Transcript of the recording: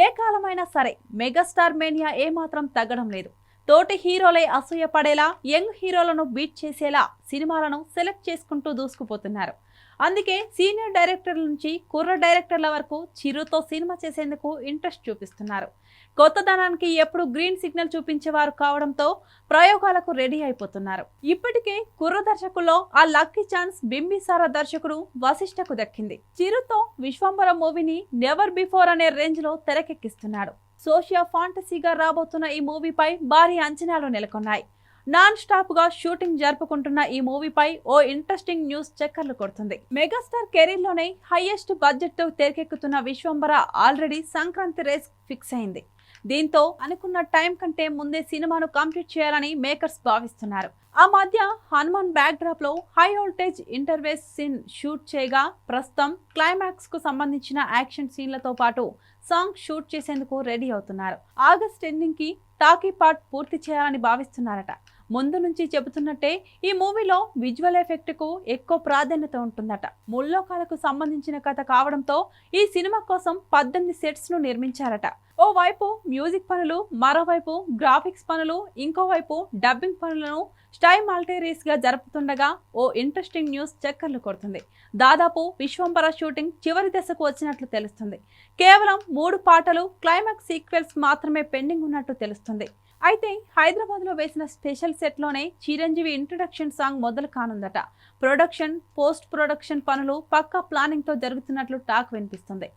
ఏ కాలమైనా సరే megastar mania ఏమాత్రం తగ్గడం లేదు. తోటి హీరోలే అసూయ పడేలా యంగ్ హీరోలను బీట్ చేసేలా సినిమాలను సెలెక్ట్ చేసుకుంటూ దూసుకుపోతున్నారు. అందుకే సీనియర్ డైరెక్టర్ల నుంచి కుర్ర డైరెక్టర్ల వరకు చిరుతో సినిమా చేసేందుకు ఇంట్రెస్ట్ చూపిస్తున్నారు. కొత్తదనానికి ఎప్పుడు గ్రీన్ సిగ్నల్ చూపించేవారు కావడంతో ప్రయోగాలకు రెడీ అయిపోతున్నారు. ఇప్పటికే కుర్ర దర్శకుల్లో ఆ లక్కీ ఛాన్స్ బింబిసార దర్శకుడు వశిష్ఠకు దక్కింది. చిరుతో విశ్వంబర మూవీని నెవర్ బిఫోర్ అనే రేంజ్లో తెరకెక్కిస్తున్నాడు. సోషియా ఫాంటసీగా రాబోతున్న ఈ మూవీపై భారీ అంచనాలు నెలకొన్నాయి. నాన్ స్టాప్గా షూటింగ్ జరుపుకుంటున్న ఈ మూవీపై ఓ ఇంట్రెస్టింగ్ న్యూస్ చక్కర్లు కొడుతుంది. మెగాస్టార్ కెరీర్లోనే హైయెస్ట్ బడ్జెట్తో తెరకెక్కుతున్న Vishwambhara already Sankranti race fix అయింది. దీంతో అనుకున్న టైం కంటే ముందే సినిమాను కంప్లీట్ చేయాలని మేకర్స్ భావిస్తున్నారు. ఆ మధ్య Hanuman back డ్రాప్లో high voltage interval scene shoot చేయగా ప్రస్తుతం క్లైమాక్స్కు సంబంధించిన యాక్షన్ సీన్లతో పాటు సాంగ్ షూట్ చేసేందుకు రెడీ అవుతున్నారు. ఆగస్ట్ ఎండింగ్కి టాకీ పార్ట్ పూర్తి చేయాలని భావిస్తున్నారట. ముందు నుంచి చెబుతున్నట్టే ఈ మూవీలో విజువల్ ఎఫెక్ట్కు ఎక్కువ ప్రాధాన్యత ఉంటుందట. ముల్లోకాలకు సంబంధించిన కథ కావడంతో ఈ సినిమా కోసం పద్దెనిమిది సెట్స్ను నిర్మించారట. ఓవైపు మ్యూజిక్ పనులు మరోవైపు గ్రాఫిక్స్ పనులు ఇంకోవైపు డబ్బింగ్ పనులను స్టై మల్టీరీస్గా జరుపుతుండగా ఓ ఇంట్రెస్టింగ్ న్యూస్ చక్కర్లు కొడుతుంది. దాదాపు విశ్వంబర షూటింగ్ చివరి దశకు వచ్చినట్లు తెలుస్తుంది. కేవలం మూడు పాటలు క్లైమాక్స్ సీక్వెల్స్ మాత్రమే పెండింగ్ ఉన్నట్టు తెలుస్తుంది. అయితే హైదరాబాద్లో వేసిన స్పెషల్ సెట్లోనే చిరంజీవి ఇంట్రడక్షన్ సాంగ్ మొదలు కానుందట. ప్రొడక్షన్ పోస్ట్ ప్రొడక్షన్ పనులు పక్కా ప్లానింగ్తో జరుగుతున్నట్లు టాక్ వినిపిస్తుంది.